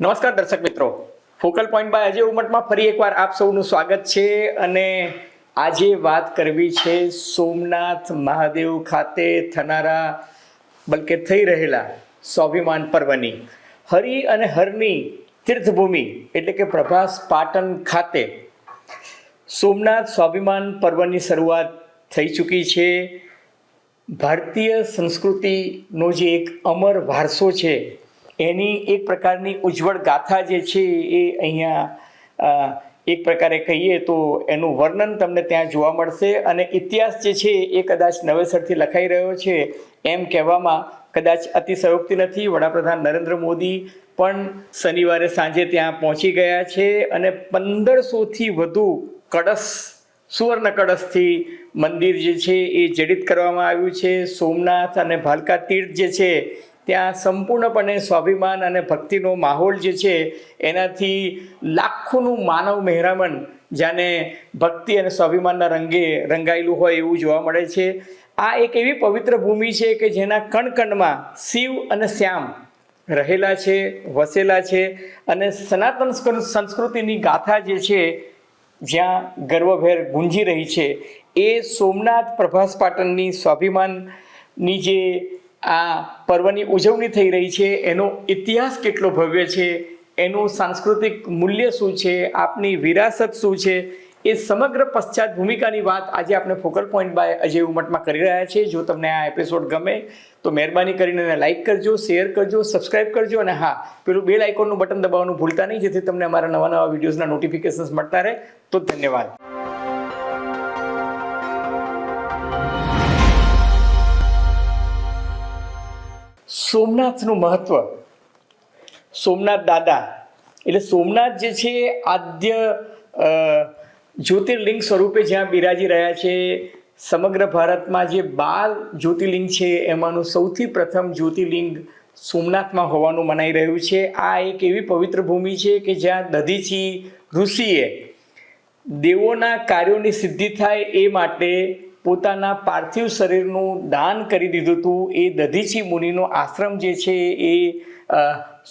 નમસ્કાર દર્શક મિત્રો. ફોકલ પોઈન્ટ બાય અજય ઉમટમાં ફરી એકવાર આપ સૌનું સ્વાગત છે અને આજે વાત કરવી છે સોમનાથ મહાદેવ ખાતે થનારા, બલકે થઈ રહેલા સ્વાભિમાન પર્વની. હરિ અને હરની તીર્થભૂમિ એટલે કે પ્રભાસ પાટણ ખાતે સોમનાથ સ્વાભિમાન પર્વની શરૂઆત થઈ ચૂકી છે. ભારતીય સંસ્કૃતિનો જે એક અમર વારસો છે એની એક પ્રકારની ઉજ્જવળ ગાથા જે છે એ અહીંયા એક પ્રકારે કહીએ તો એનું વર્ણન તમને ત્યાં જોવા મળશે. અને ઇતિહાસ જે છે એ કદાચ નવેસરથી લખાઈ રહ્યો છે એમ કહેવામાં કદાચ અતિશયોક્તિ નથી. વડાપ્રધાન નરેન્દ્ર મોદી પણ શનિવારે સાંજે ત્યાં પહોંચી ગયા છે અને પંદરસોથી વધુ કળશ, સુવર્ણ કળશથી મંદિર જે છે એ જડિત કરવામાં આવ્યું છે. સોમનાથ અને ભાલકા તીર્થ જે છે ત્યાં સંપૂર્ણપણે સ્વાભિમાન અને ભક્તિનો માહોલ જે છે, એનાથી લાખોનું માનવ મહેરામણ જાને ભક્તિ અને સ્વાભિમાનના રંગે રંગાયેલું હોય એવું જોવા મળે છે. આ એક એવી પવિત્ર ભૂમિ છે કે જેના કણ કણમાં શિવ અને શ્યામ રહેલા છે, વસેલા છે અને સનાતન સંસ્કૃતિની ગાથા જે છે, જ્યાં ગર્વભેર ગુંજી રહી છે. એ સોમનાથ પ્રભાસ પાટણની સ્વાભિમાનની જે આ પર્વની ઉજવણી થઈ રહી છે. એનો ઇતિહાસ કેટલો ભવ્ય છે? એનું સાંસ્કૃતિક મૂલ્ય શું છે? આપની વિરાસત શું છે? એ સમગ્ર પશ્ચાત ભૂમિકાની વાત આજે આપણે ફોકલ પોઈન્ટ બાય અજય ઉમટમાં કરી રહ્યા છીએ. જો તમને આ એપિસોડ ગમે તો મહેરબાની કરીને એને લાઇક કરજો શેર કરજો સબસ્ક્રાઇબ કરજો અને હા, પેલું બેલ આઇકોનનું બટન દબાવવાનું ભૂલતા નહીં, જેથી તમને અમારા નવા નવા વિડીયોઝના નોટિફિકેશન્સ મળતા રહે. તો ધન્યવાદ. સોમનાથનું મહત્વ. સોમનાથ દાદા. એટલે સોમનાથ જે છે, આદ્ય જ્યોતિર્લિંગ સ્વરૂપે જ્યાં બિરાજી રહ્યા છે, સમગ્ર ભારતમાં જે બાર જ્યોતિર્લિંગ છે, એમાંનું સૌથી પ્રથમ જ્યોતિર્લિંગ સોમનાથમાં હોવાનું મનાઈ રહ્યું છે. આ એક એવી પવિત્ર ભૂમિ છે કે જ્યાં દધીચી ઋષિએ દેવોના કાર્યોની સિદ્ધિ થાય એ માટે પોતાના પાર્થિવ શરીરનું દાન કરી દીધું હતું. એ દધીચી મુનિનો આશ્રમ જે છે એ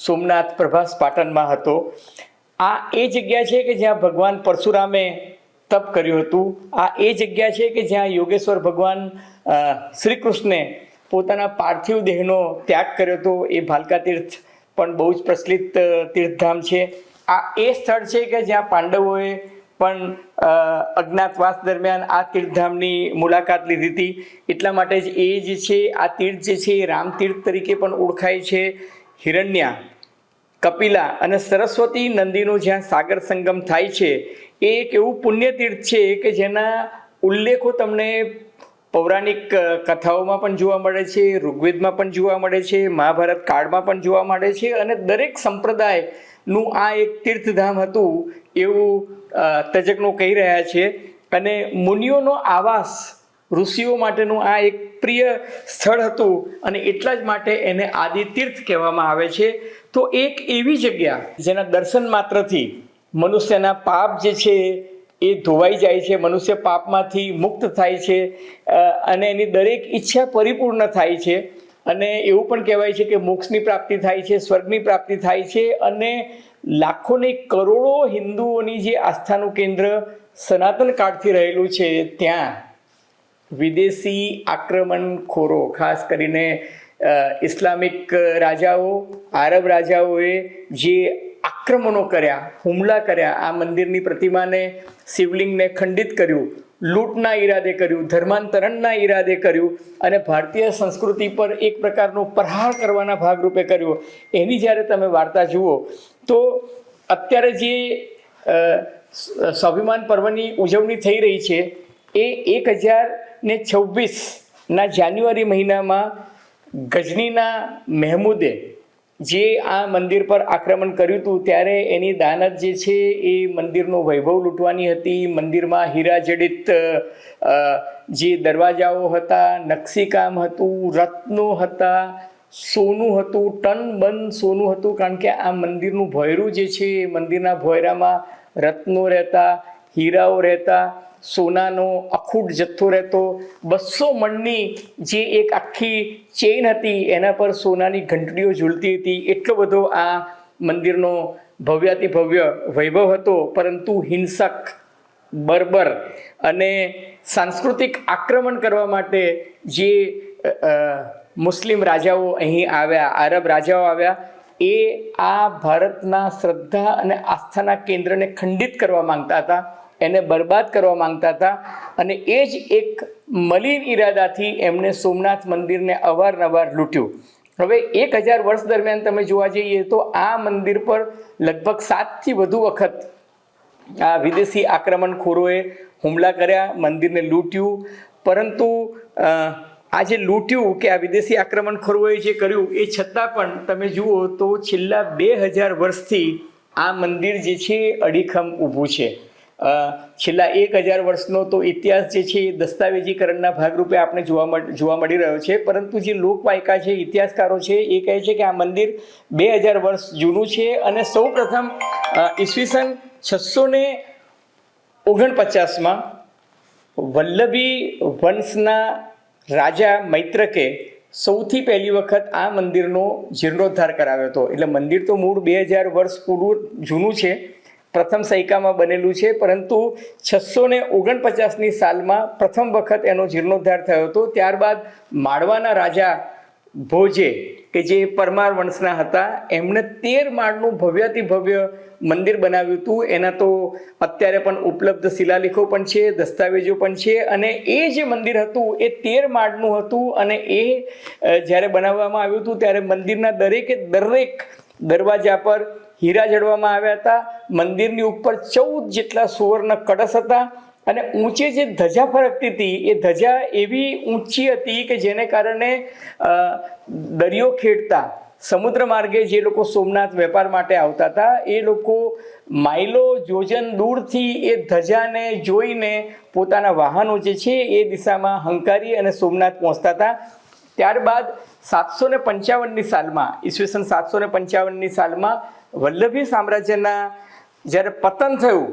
સોમનાથ પ્રભાસ પાટણમાં હતો. આ એ જગ્યા છે કે જ્યાં ભગવાન પરશુરામે તપ કર્યું હતું. આ એ જગ્યા છે કે જ્યાં યોગેશ્વર ભગવાન શ્રી કૃષ્ણે પોતાના પાર્થિવ દેહનો ત્યાગ કર્યો હતો. એ ભાલકા તીર્થ પણ બહુ જ પ્રચલિત તીર્થધામ છે. આ એ સ્થળ છે કે જ્યાં પાંડવોએ પણ અજ્ઞાતવાસ દરમિયાન આ તીર્થધામની મુલાકાત લીધી હતી. એટલા માટે જ એ જે છે, આ તીર્થ જે છે, એ રામ તીર્થ તરીકે પણ ઓળખાય છે. હિરણ્યા, કપિલા અને સરસ્વતી નંદીનું જ્યાં સાગર સંગમ થાય છે, એ એક એવું પુણ્યતીર્થ છે કે જેના ઉલ્લેખો તમને પૌરાણિક કથાઓમાં પણ જોવા મળે છે, ઋગ્વેદમાં પણ જોવા મળે છે, મહાભારત કાળમાં પણ જોવા મળે છે અને દરેક સંપ્રદાયનું આ એક તીર્થધામ હતું એવું તજજ્ઞો કહી રહ્યા છે અને મુનિઓનો આવાસ ઋષિઓ માટેનું આ એક પ્રિય સ્થળ હતું અને એટલા જ માટે એને આદિતીર્થ કહેવામાં આવે છે. તો એક એવી જગ્યા જેના દર્શન માત્રથી મનુષ્યના પાપ જે છે એ ધોવાઈ જાય છે, મનુષ્ય પાપમાંથી મુક્ત થાય છે અને એની દરેક ઈચ્છા પરિપૂર્ણ થાય છે. અને એવું પણ કહેવાય છે કે મોક્ષની પ્રાપ્તિ થાય છે, સ્વર્ગની પ્રાપ્તિ થાય છે અને લાખોની કરોડો હિન્દુઓની જે આસ્થાનું કેન્દ્ર સનાતન કાળથી રહેલું છે, ત્યાં વિદેશી આક્રમણખોરો, ખાસ કરીને ઇસ્લામિક રાજાઓ, આરબ રાજાઓએ જે આક્રમણો કર્યા, હુમલા કર્યા, આ મંદિરની પ્રતિમાને શિવલિંગને ખંડિત કર્યું, લૂંટના ઈરાદે કર્યું, ધર્માંતરણના ઈરાદે કર્યું અને ભારતીય સંસ્કૃતિ પર એક પ્રકારનો પ્રહાર કરવાના ભાગરૂપે કર્યો. એની જ્યારે તમે વાર્તા જુઓ તો અત્યારે જે સ્વાભિમાન પર્વની ઉજવણી થઈ રહી છે, એ એક હજાર ને છવ્વીસના જાન્યુઆરી મહિનામાં ગજનીના મહેમૂદે જે આ મંદિર પર આક્રમણ કર્યું હતું, ત્યારે એની દાનત જે છે, એ મંદિરનો વૈભવ લૂંટવાની હતી. મંદિરમાં હીરા જડિત જે દરવાજાઓ હતા, નકશીકામ હતું રત્નો હતા સોનું હતું, ટન બંધ સોનું હતું, કારણ કે આ મંદિરનું ભોયરું જે છે, એ મંદિરના ભોયરામાં રત્નો રહેતા, હીરાઓ રહેતા, સોનાનો અખૂટ જથ્થો રહેતો, બસો મણની જે એક આખી ચેઇન હતી, એના પર સોનાની ઘંટડીઓ ઝૂલતી હતી. એટલો બધો આ મંદિરનો ભવ્યાતિ ભવ્ય વૈભવ હતો, પરંતુ હિંસક, બર્બર અને સાંસ્કૃતિક આક્રમણ કરવા માટે જે મુસ્લિમ રાજાઓ અહીં આવ્યા, આરબ રાજાઓ આવ્યા, એ આ ભારતના શ્રદ્ધા અને આસ્થાના કેન્દ્રને ખંડિત કરવા માંગતા હતા, એને બરબાદ કરવા માંગતા હતા અને એ જ એક મલિન ઈરાદાથી એમણે સોમનાથ મંદિરને અવારનવાર લૂંટ્યું. હવે એક હજાર વર્ષ દરમિયાન તમે જોવા જઈએ તો આ મંદિર પર લગભગ સાતથી વધુ વખત આ વિદેશી આક્રમણખોરોએ હુમલા કર્યા, મંદિરને લૂંટ્યું, પરંતુ આ જે લૂંટ્યું કે આ વિદેશી આક્રમણખોરોએ જે કર્યું, એ છતાં પણ તમે જુઓ તો છેલ્લા બે હજાર વર્ષથી આ મંદિર જે છે અડીખમ ઊભું છે. છેલ્લા એક હજાર વર્ષનો તો ઇતિહાસ જે છે એ દસ્તાવેજીકરણના ભાગરૂપે આપણે જોવા જોવા મળી રહ્યો છે. પરંતુ જે લોકવાયકા છે, ઇતિહાસકારો છે, એ કહે છે કે આ મંદિર બે હજાર વર્ષ જૂનું છે અને સૌ પ્રથમ ઈસવીસન છસો ને ઓગણપચાસમાં વલ્લભી વંશના રાજા મૈત્રકે સૌથી પહેલી વખત આ મંદિરનો જીર્ણોદ્ધાર કરાવ્યો હતો. એટલે મંદિર તો મૂળ બે હજાર વર્ષ પૂરું જૂનું છે, પ્રથમ સૈકામાં બનેલું છે, પરંતુ છસો ને ઓગણપચાસની સાલમાં પ્રથમ વખત એનો જીર્ણોદ્ધાર થયો હતો. ત્યારબાદ માળવાના રાજા ભોજે કે જે પરમાર વંશના હતા, એમણે તેર માળનું ભવ્યાતિ ભવ્ય મંદિર બનાવ્યું હતું. એના તો અત્યારે પણ ઉપલબ્ધ શિલાલેખો પણ છે, દસ્તાવેજો પણ છે અને એ જે મંદિર હતું, એ તેર માળનું હતું અને એ જ્યારે બનાવવામાં આવ્યું હતું, ત્યારે મંદિરના દરેકે દરેક દરવાજા પર હીરા જડવામાં આવ્યા હતા. મંદિરની ઉપર ચૌદ જેટલા સુવર્ણ કળશ હતા. અને ઊંચે જે ધજા ફરકતી હતી, એ ધજા એવી ઊંચી હતી કે જેને કારણે દરિયો ખેડતા, સમુદ્ર માર્ગે જે લોકો સોમનાથ વેપાર માટે આવતા હતા, એ લોકો માઇલો જોજન દૂરથી એ ધજાને જોઈને પોતાના વાહનો જે છે, એ દિશામાં હંકારી અને સોમનાથ પહોંચતા હતા. ત્યારબાદ સાતસો ને પંચાવનની સાલમાં, ઈસવીસન સાતસો ને પંચાવનની સાલમાં વલ્લભી સામ્રાજ્યના જ્યારે પતન થયું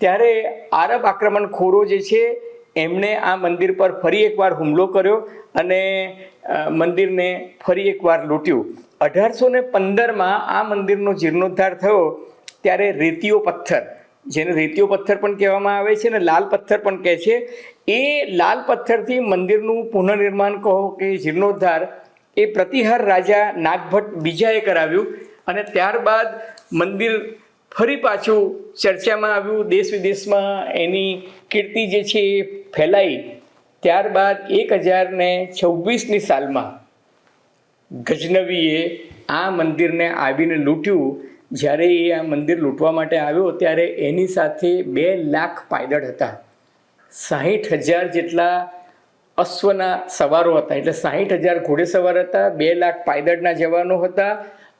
ત્યારે આરબ આક્રમણખોરો જે છે, એમણે આ મંદિર પર ફરી એકવાર હુમલો કર્યો અને મંદિરને ફરી એકવાર લૂંટ્યું. અઢારસો ને પંદરમાં આ મંદિરનો જીર્ણોદ્ધાર થયો ત્યારે રેતીઓ પથ્થર, જેને રેતીઓ પથ્થર પણ કહેવામાં આવે છે અને લાલ પથ્થર પણ કહે છે, એ લાલ પથ્થરથી મંદિરનું પુનઃનિર્માણ કહો કે જીર્ણોદ્ધાર, એ પ્રતિહાર રાજા નાગભટ્ટ બીજાએ કરાવ્યું અને ત્યારબાદ મંદિર ફરી પાછું ચર્ચામાં આવ્યું દેશ વિદેશમાં એની કીર્તિ જે છે એ ફેલાઈ. ત્યારબાદ એક હજાર ને છવ્વીસની સાલમાં ગજનવીએ આ મંદિરને આવીને લૂંટ્યું. જ્યારે એ આ મંદિર લૂંટવા માટે આવ્યો, ત્યારે એની સાથે બે લાખ પાયદળ હતા. સાહીઠ હજાર જેટલા અશ્વના સવારો હતા. એટલે સાહીઠ હજાર ઘોડેસવાર હતા, બે લાખ પાયદળના જવાનો હતા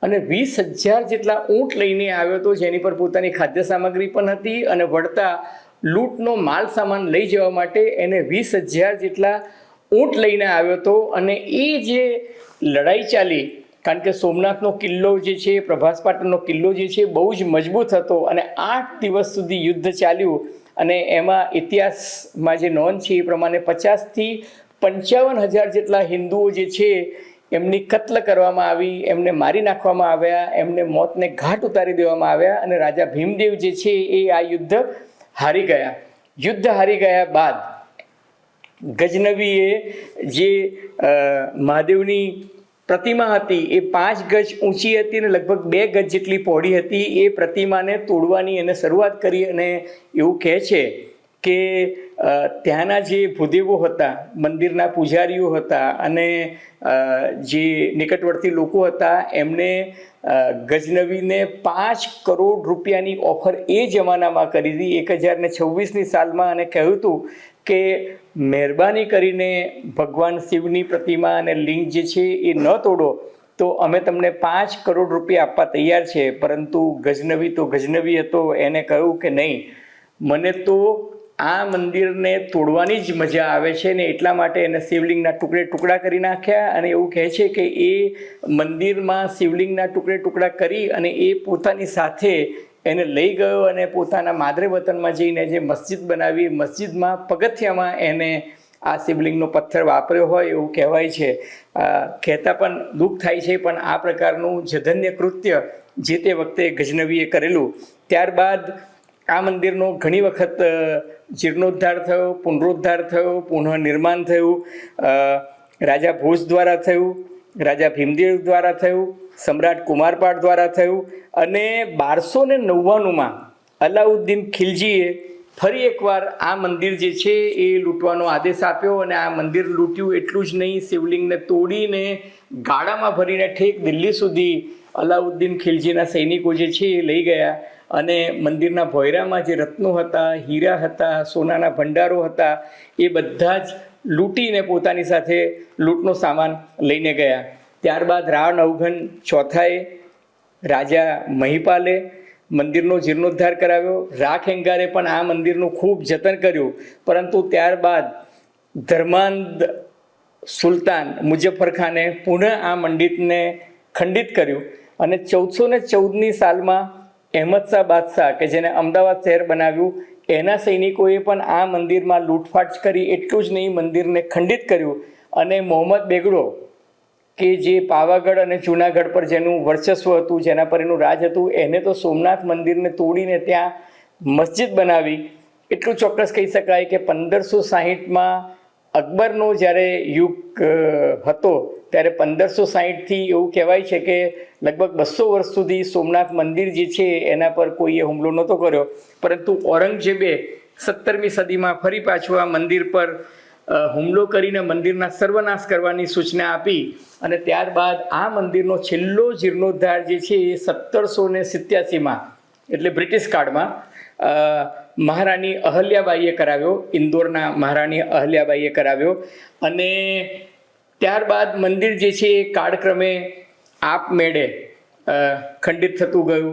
અને વીસ હજાર જેટલા ઊંટ લઈને આવ્યો હતો, જેની પર પોતાની ખાદ્ય સામગ્રી પણ હતી અને વળતા લૂંટનો માલ સામાન લઈ જવા માટે એને વીસ હજાર જેટલા ઊંટ લઈને આવ્યો હતો. અને એ જે લડાઈ ચાલી, કારણ કે સોમનાથનો કિલ્લો જે છે, પ્રભાસ પાટણનો કિલ્લો જે છે, બહુ જ મજબૂત હતો અને આઠ દિવસ સુધી યુદ્ધ ચાલ્યું. અને એમાં ઇતિહાસમાં જે નોંધ છે એ પ્રમાણે પચાસથી પંચાવન હજાર જેટલા હિન્દુઓ જે છે એમની કત્લ કરવામાં આવી, એમને મારી નાખવામાં આવ્યા, એમને મોતને ઘાટ ઉતારી દેવામાં આવ્યા અને રાજા ભીમદેવ જે છે એ આ યુદ્ધ હારી ગયા. યુદ્ધ હારી ગયા બાદ ગજનવીએ જે મહાદેવની પ્રતિમા હતી એ પાંચ ગજ ઊંચી હતી અને લગભગ બે ગજ જેટલી પહોળી હતી, એ પ્રતિમાને તોડવાની એને શરૂઆત કરી અને એવું કહે છે કે ત્યાંના જે ભૂદેવો હતા, મંદિરના પૂજારીઓ હતા અને જે નિકટવર્તી લોકો હતા એમણે ગજનવીને પાંચ કરોડ રૂપિયાની ઓફર એ જમાનામાં કરી હતી. એક હજાર ને છવ્વીસની સાલમાં અને કહ્યું હતું કે, મહેરબાની કરીને ભગવાન શિવની પ્રતિમા અને લિંગ જે છે એ ન તોડો, તો અમે તમને પાંચ કરોડ રૂપિયા આપવા તૈયાર છે. પરંતુ ગજનવી તો ગજનવી હતો, એને કહ્યું કે નહીં. મને તો આ મંદિરને તોડવાની જ મજા આવે છે ને એટલા માટે એને શિવલિંગના ટુકડે ટુકડા કરી નાખ્યા અને એવું કહે છે કે એ મંદિરમાં શિવલિંગના ટુકડે ટુકડા કરી અને એ પોતાની સાથે એને લઈ ગયો અને પોતાના માદરે વતનમાં જઈને જે મસ્જિદ બનાવી, મસ્જિદમાં પગથિયામાં એને આ શિવલિંગનો પથ્થર વાપર્યો હોય એવું કહેવાય છે. કહેતા પણ દુઃખ થાય છે, પણ આ પ્રકારનું જધન્ય કૃત્ય જે તે વખતે ગજનવીએ કરેલું. ત્યારબાદ આ મંદિરનો ઘણી વખત જીર્ણોદ્ધાર થયો, પુનરોદ્ધાર થયો, પુનઃનિર્માણ થયું રાજા ભોજ દ્વારા થયું, રાજા ભીમદેવ દ્વારા થયું, સમ્રાટ કુમારપાળ દ્વારા થયું અને બારસો ને નવ્વાણુંમાં અલાઉદ્દીન ખિલજીએ ફરી એકવાર આ મંદિર જે છે એ લૂંટવાનો આદેશ આપ્યો અને આ મંદિર લૂંટ્યું એટલું જ નહીં, શિવલિંગને તોડીને ગાડામાં ભરીને ઠેક દિલ્હી સુધી અલાઉદ્દીન ખિલજીના સૈનિકો જે છે એ લઈ ગયા અને મંદિરના ભોયરામાં જે રત્નો હતા, હીરા હતા, સોનાના ભંડારો હતા, એ બધા જ લૂંટીને પોતાની સાથે લૂંટનો સામાન લઈને ગયા. ત્યારબાદ રાણ અવઘન ચોથાએ રાજા મહિપાલે મંદિરનો જીર્ણોદ્ધાર કરાવ્યો. રાખ એંગારે પણ આ મંદિરનું ખૂબ જતન કર્યું. પરંતુ ત્યારબાદ ધર્માંધ સુલતાન મુઝફ્ફર ખાને પુનઃ આ મંદિરને ખંડિત કર્યું. અને ચૌદસો ને ચૌદની સાલમાં અહેમદ શાહ બાદશાહ, કે જેને અમદાવાદ શહેર બનાવ્યું, એના સૈનિકોએ પણ આ મંદિરમાં લૂંટફાટ કરી એટલું જ નહીં, મંદિરને ખંડિત કર્યું. અને મોહમ્મદ બેગડો, કે જે પાવાગઢ અને જૂનાગઢ પર જેનું વર્ચસ્વ હતું, જેના પર એનું રાજ હતું, એને તો સોમનાથ મંદિરને તોડીને ત્યાં મસ્જિદ બનાવી. એટલું ચોક્કસ કહી શકાય કે પંદરસો સાહીઠમાં અકબરનો જ્યારે યુગ હતો ત્યારે પંદરસો સાહીઠથી એવું કહેવાય છે કે લગભગ બસો વર્ષ સુધી સોમનાથ મંદિર જે છે એના પર કોઈએ હુમલો નહોતો કર્યો. પરંતુ ઔરંગઝેબે સત્તરમી સદીમાં ફરી પાછું આ મંદિર પર હુમલો કરીને મંદિરના સર્વનાશ કરવાની સૂચના આપી અને ત્યારબાદ આ મંદિરનો છેલ્લો જીર્ણોદ્ધાર જે છે એ સત્તરસો ને સિત્યાસીમાં, એટલે બ્રિટિશ કાળમાં મહારાણી અહલ્યાબાઈએ કરાવ્યો, ઇન્દોરના મહારાણી અહલ્યાબાઈએ કરાવ્યો અને ત્યારબાદ મંદિર જે છે એ કાળક્રમે આપમેળે ખંડિત થતું ગયું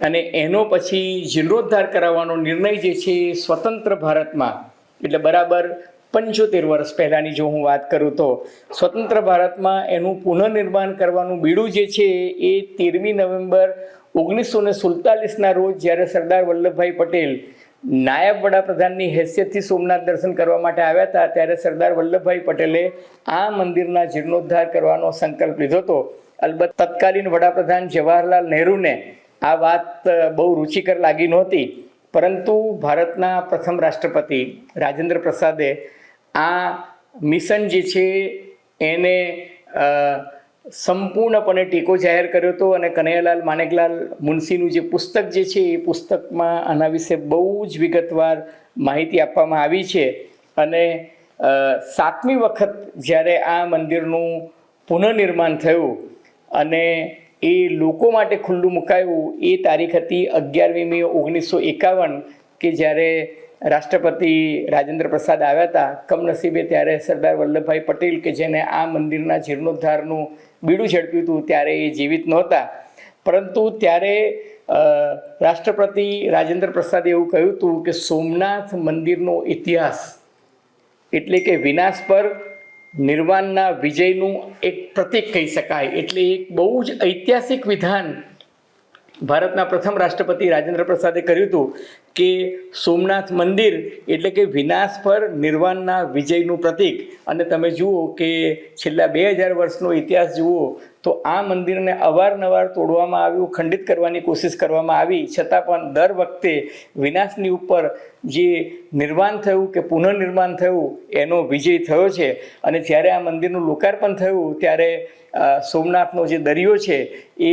અને એનો પછી જીર્ણોદ્ધાર કરાવવાનો નિર્ણય જે છે એ સ્વતંત્ર ભારતમાં, એટલે બરાબર પંચોતેર વર્ષ પહેલાંની જો હું વાત કરું તો, સ્વતંત્ર ભારતમાં એનું પુનઃનિર્માણ કરવાનું બીડું જે છે એ તેરમી નવેમ્બર ઓગણીસો ને સુડતાલીસના રોજ જ્યારે સરદાર વલ્લભભાઈ પટેલ નાયબ વડાપ્રધાનની હેસિયતથી સોમનાથ દર્શન કરવા માટે આવ્યા હતા, ત્યારે સરદાર વલ્લભભાઈ પટેલે આ મંદિરના જીર્ણોદ્ધાર કરવાનો સંકલ્પ લીધો હતો. અલબત્ત તત્કાલીન વડાપ્રધાન જવાહરલાલ નહેરુને આ વાત બહુ રુચિકર લાગી નહોતી. પરંતુ ભારતના પ્રથમ રાષ્ટ્રપતિ રાજેન્દ્ર પ્રસાદે આ મિશન જે છે એને સંપૂર્ણપણે ટેકો જાહેર કર્યો હતો અને કનૈયાલાલ માનેકલાલ મુનશીનું જે પુસ્તક જે છે, એ પુસ્તકમાં આના વિશે બહુ જ વિગતવાર માહિતી આપવામાં આવી છે. અને સાતમી વખત જ્યારે આ મંદિરનું પુનઃનિર્માણ થયું અને એ લોકો માટે ખુલ્લું મુકાયું, એ તારીખ હતી અગિયારમી મે ઓગણીસો એકાવન કે જ્યારે રાષ્ટ્રપતિ રાજેન્દ્ર પ્રસાદ આવ્યા હતા. કમનસીબે ત્યારે સરદાર વલ્લભભાઈ પટેલ કે જેને આ મંદિરના જીર્ણોદ્ધારનું બીડું ઝડપ્યું હતું ત્યારે એ જીવિત નહોતા. પરંતુ ત્યારે રાષ્ટ્રપતિ રાજેન્દ્ર પ્રસાદે એવું કહ્યું હતું કે સોમનાથ મંદિરનો ઇતિહાસ એટલે કે વિનાશ પર નિર્વાણના વિજયનું એક પ્રતીક કહી શકાય. એટલે એક બહુ જ ઐતિહાસિક વિધાન ભારતના પ્રથમ રાષ્ટ્રપતિ રાજેન્દ્ર પ્રસાદે કર્યું હતું કે સોમનાથ મંદિર એટલે કે વિનાશ પર નિર્વાણના વિજયનું પ્રતીક. અને તમે જુઓ કે છેલ્લા બે હજાર વર્ષનો ઇતિહાસ જુઓ, તો આ મંદિરને અવારનવાર તોડવામાં આવ્યું, ખંડિત કરવાની કોશિશ કરવામાં આવી. છતાં પણ દર વખતે વિનાશની ઉપર જે નિર્માણ થયું કે પુનઃનિર્માણ થયું, એનો વિજય થયો છે. અને જ્યારે આ મંદિરનું લોકાર્પણ થયું, ત્યારે સોમનાથનો જે દરિયો છે, એ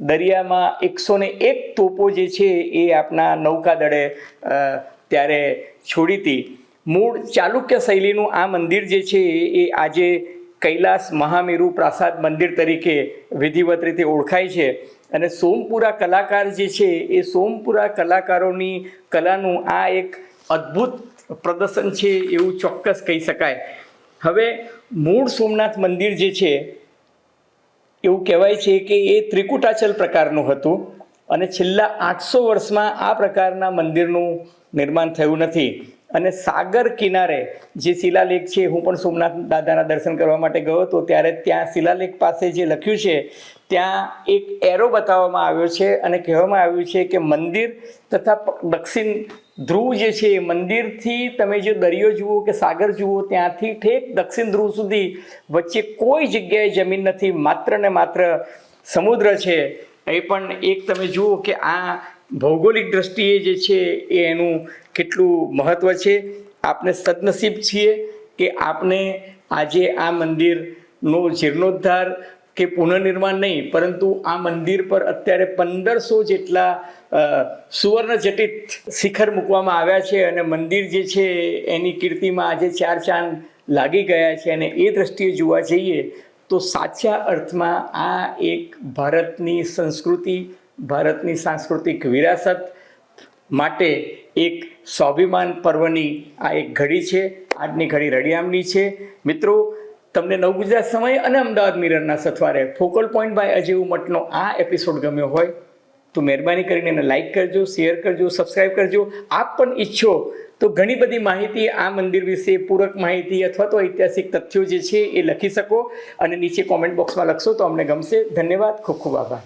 દરિયામાં એકસો ને એક તોપો જે છે એ આપણા નૌકાદળે ત્યારે છોડી હતી. મૂળ ચાલુક્ય શૈલીનું આ મંદિર જે છે એ આજે કૈલાસ મહામેરુ પ્રાસાદ મંદિર તરીકે વિધિવત રીતે ઓળખાય છે. અને સોમપુરા કલાકાર જે છે એ સોમપુરા કલાકારોની કલાનું આ એક અદ્ભુત પ્રદર્શન છે એવું ચોક્કસ કહી શકાય. હવે મૂળ સોમનાથ મંદિર જે છે એવું કહેવાય છે કે એ ત્રિકુટાચલ પ્રકારનું હતું અને છેલ્લા આઠસો વર્ષમાં આ પ્રકારના મંદિરનું નિર્માણ થયું નથી. અને સાગર કિનારે જે શિલાલેખ છે, હું પણ સોમનાથ દાદાના દર્શન કરવા માટે ગયો હતો, ત્યારે ત્યાં શિલાલેખ પાસે જે લખ્યું છે ત્યાં એક એરો બતાવવામાં આવ્યો છે અને કહેવામાં આવ્યું છે કે મંદિર તથા દક્ષિણ ધ્રુવ જે છે એ મંદિરથી તમે જે દરિયો જુઓ કે સાગર જુઓ ત્યાંથી ઠેક દક્ષિણ ધ્રુવ સુધી વચ્ચે કોઈ જગ્યાએ જમીન નથી, માત્ર ને માત્ર સમુદ્ર છે. એ પણ એક તમે જુઓ કે આ ભૌગોલિક દ્રષ્ટિએ જે છે એ એનું કેટલું મહત્ત્વ છે. આપણે સદનસીબ છીએ કે આપણે આજે આ મંદિરનો જીર્ણોદ્ધાર કે પુનઃનિર્માણ નહીં, પરંતુ આ મંદિર પર અત્યારે પંદરસો જેટલા સુવર્ણજટિત શિખર મૂકવામાં આવ્યા છે અને મંદિર જે છે એની કીર્તિમાં આજે ચાર ચાંદ લાગી ગયા છે અને એ દ્રષ્ટિએ જોવા જઈએ તો સાચા અર્થમાં આ એક ભારતની સંસ્કૃતિ, ભારતની સાંસ્કૃતિક વિરાસત માટે એક સ્વાભિમાન પર્વની આ એક ઘડી છે. આજની ઘડી રળિયામની છે. મિત્રો તમને નવ ગુજરાત સમય અને અમદાવાદ મિરરના સથવારે ફોકલ પોઈન્ટ બાય અજય ઉમટનો આ એપિસોડ ગમ્યો હોય તો મહેરબાની કરીને એને લાઇક કરજો શેર કરજો સબસ્ક્રાઈબ કરજો. આપ પણ ઈચ્છો તો ઘણી બધી માહિતી આ મંદિર વિશે, પૂરક માહિતી અથવા તો ઐતિહાસિક તથ્યો જે છે એ લખી શકો અને નીચે કોમેન્ટ બોક્સમાં લખશો તો અમને ગમશે. ધન્યવાદ, ખૂબ ખૂબ આભાર.